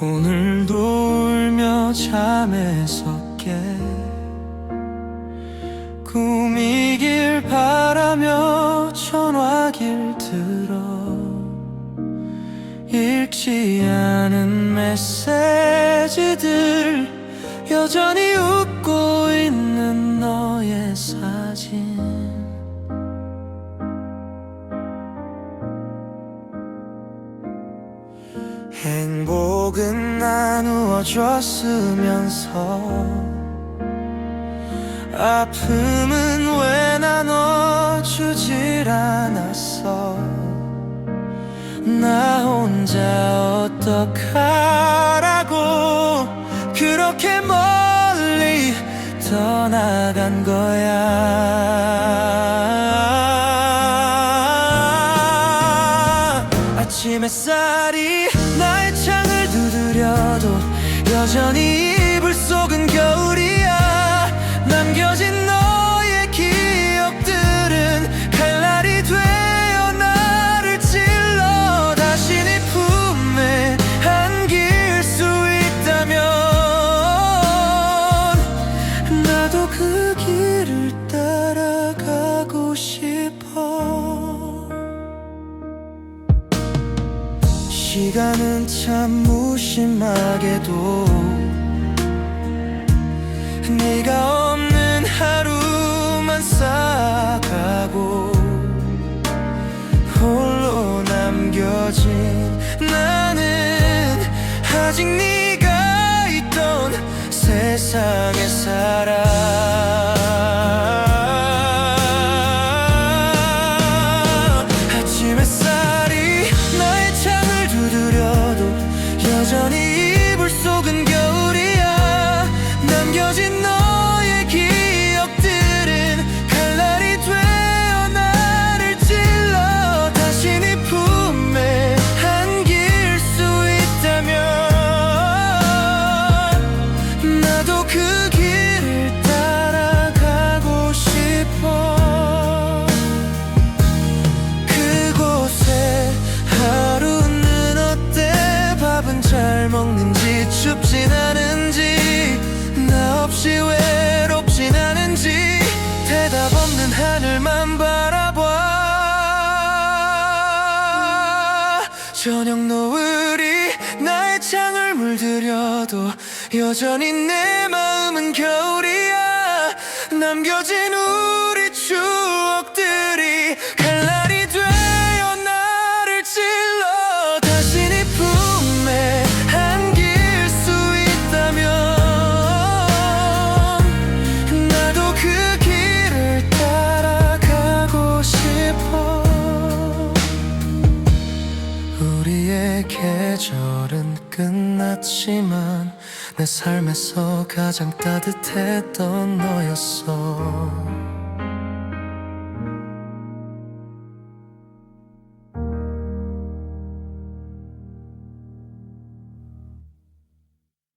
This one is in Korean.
오늘도 울며 잠에서 깨 꿈이길 바라며 전화길 들어. 읽지 않은 메시지들 여전히 웃고 있는 너의 사진. 행복 은 나누어 줬으면서 아픔은 왜 나눠 주질 않았어? 나 혼자 어떡하라고? 그렇게 멀리 떠나간 거야. 아침 햇살이 여전히 시간은 참 무심하게도 네가 없는 하루만 쌓아가고 홀로 남겨진 나는 아직 네 저녁 노을이 나의 창을 물들여도 여전히 내 마음은 겨울이야. 남겨진 우리 추억들 계절은 끝났지만 내 삶에서 가장 따뜻했던 너였어